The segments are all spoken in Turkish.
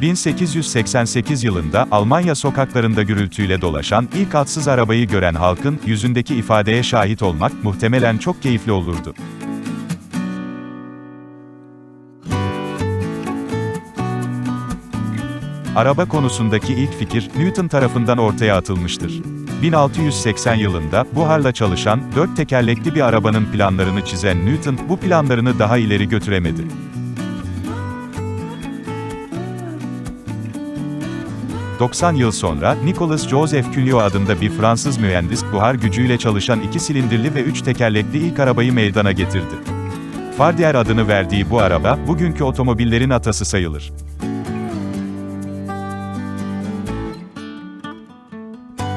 1888 yılında Almanya sokaklarında gürültüyle dolaşan ilk atsız arabayı gören halkın yüzündeki ifadeye şahit olmak muhtemelen çok keyifli olurdu. Araba konusundaki ilk fikir, Newton tarafından ortaya atılmıştır. 1680 yılında, buharla çalışan, dört tekerlekli bir arabanın planlarını çizen Newton, bu planlarını daha ileri götüremedi. ...90 yıl sonra, Nicolas Joseph Cugnot adında bir Fransız mühendis, buhar gücüyle çalışan iki silindirli ve üç tekerlekli ilk arabayı meydana getirdi. Fardier adını verdiği bu araba, bugünkü otomobillerin atası sayılır.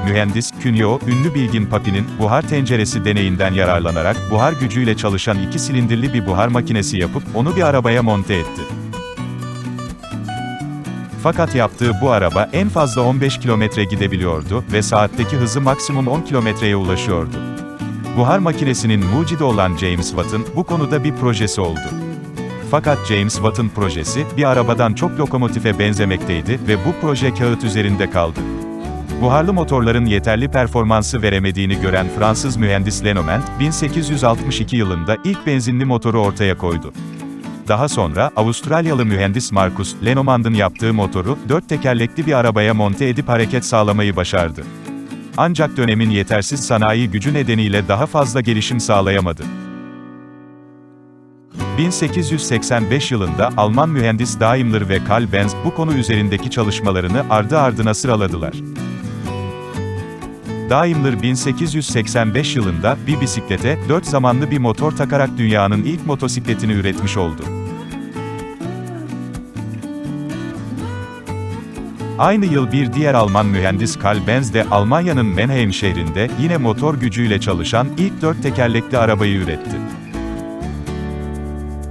Mühendis, Cugnot, ünlü bilgin Papi'nin, buhar tenceresi deneyinden yararlanarak, buhar gücüyle çalışan iki silindirli bir buhar makinesi yapıp, onu bir arabaya monte etti. Fakat yaptığı bu araba, en fazla 15 kilometre gidebiliyordu ve saatteki hızı maksimum 10 kilometreye ulaşıyordu. Buhar makinesinin mucidi olan James Watt'ın, bu konuda bir projesi oldu. Fakat James Watt'ın projesi, bir arabadan çok lokomotife benzemekteydi ve bu proje kağıt üzerinde kaldı. Buharlı motorların yeterli performansı veremediğini gören Fransız mühendis Lenormand, 1862 yılında ilk benzinli motoru ortaya koydu. Daha sonra, Avustralyalı mühendis Marcus Lenormand'ın yaptığı motoru, dört tekerlekli bir arabaya monte edip hareket sağlamayı başardı. Ancak dönemin yetersiz sanayi gücü nedeniyle daha fazla gelişim sağlayamadı. 1885 yılında Alman mühendis Daimler ve Karl Benz bu konu üzerindeki çalışmalarını ardı ardına sıraladılar. Daimler 1885 yılında bir bisiklete dört zamanlı bir motor takarak dünyanın ilk motosikletini üretmiş oldu. Aynı yıl bir diğer Alman mühendis Karl Benz de Almanya'nın Mannheim şehrinde yine motor gücüyle çalışan ilk dört tekerlekli arabayı üretti.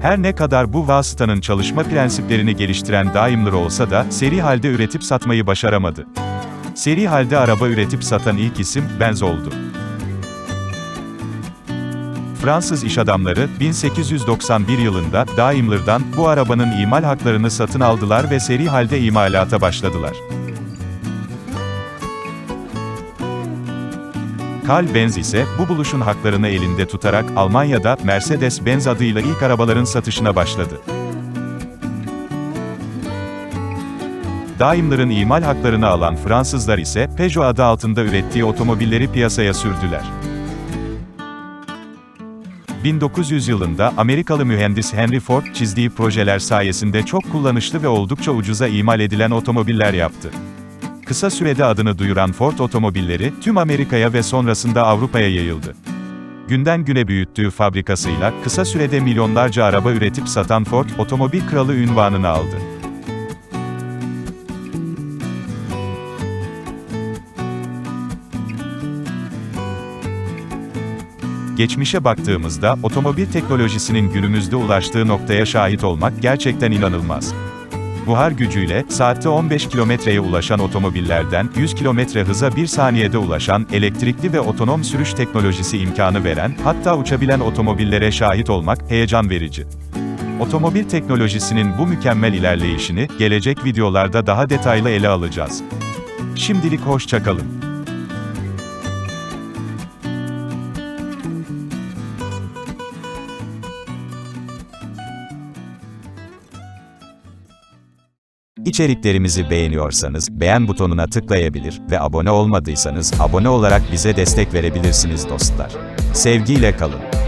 Her ne kadar bu vasıtanın çalışma prensiplerini geliştiren Daimler olsa da seri halde üretip satmayı başaramadı. Seri halde araba üretip satan ilk isim Benz oldu. Fransız iş adamları 1891 yılında Daimler'dan bu arabanın imal haklarını satın aldılar ve seri halde imalata başladılar. Karl Benz ise bu buluşun haklarını elinde tutarak Almanya'da Mercedes-Benz adıyla ilk arabaların satışına başladı. Daimler'ın imal haklarını alan Fransızlar ise Peugeot adı altında ürettiği otomobilleri piyasaya sürdüler. 1900 yılında Amerikalı mühendis Henry Ford çizdiği projeler sayesinde çok kullanışlı ve oldukça ucuza imal edilen otomobiller yaptı. Kısa sürede adını duyuran Ford otomobilleri tüm Amerika'ya ve sonrasında Avrupa'ya yayıldı. Günden güne büyüttüğü fabrikasıyla kısa sürede milyonlarca araba üretip satan Ford, otomobil kralı ünvanını aldı. Geçmişe baktığımızda, otomobil teknolojisinin günümüzde ulaştığı noktaya şahit olmak gerçekten inanılmaz. Buhar gücüyle, saatte 15 kilometreye ulaşan otomobillerden, 100 kilometre hıza bir saniyede ulaşan, elektrikli ve otonom sürüş teknolojisi imkanı veren, hatta uçabilen otomobillere şahit olmak, heyecan verici. Otomobil teknolojisinin bu mükemmel ilerleyişini, gelecek videolarda daha detaylı ele alacağız. Şimdilik hoşça İçeriklerimizi beğeniyorsanız beğen butonuna tıklayabilir ve abone olmadıysanız abone olarak bize destek verebilirsiniz dostlar. Sevgiyle kalın.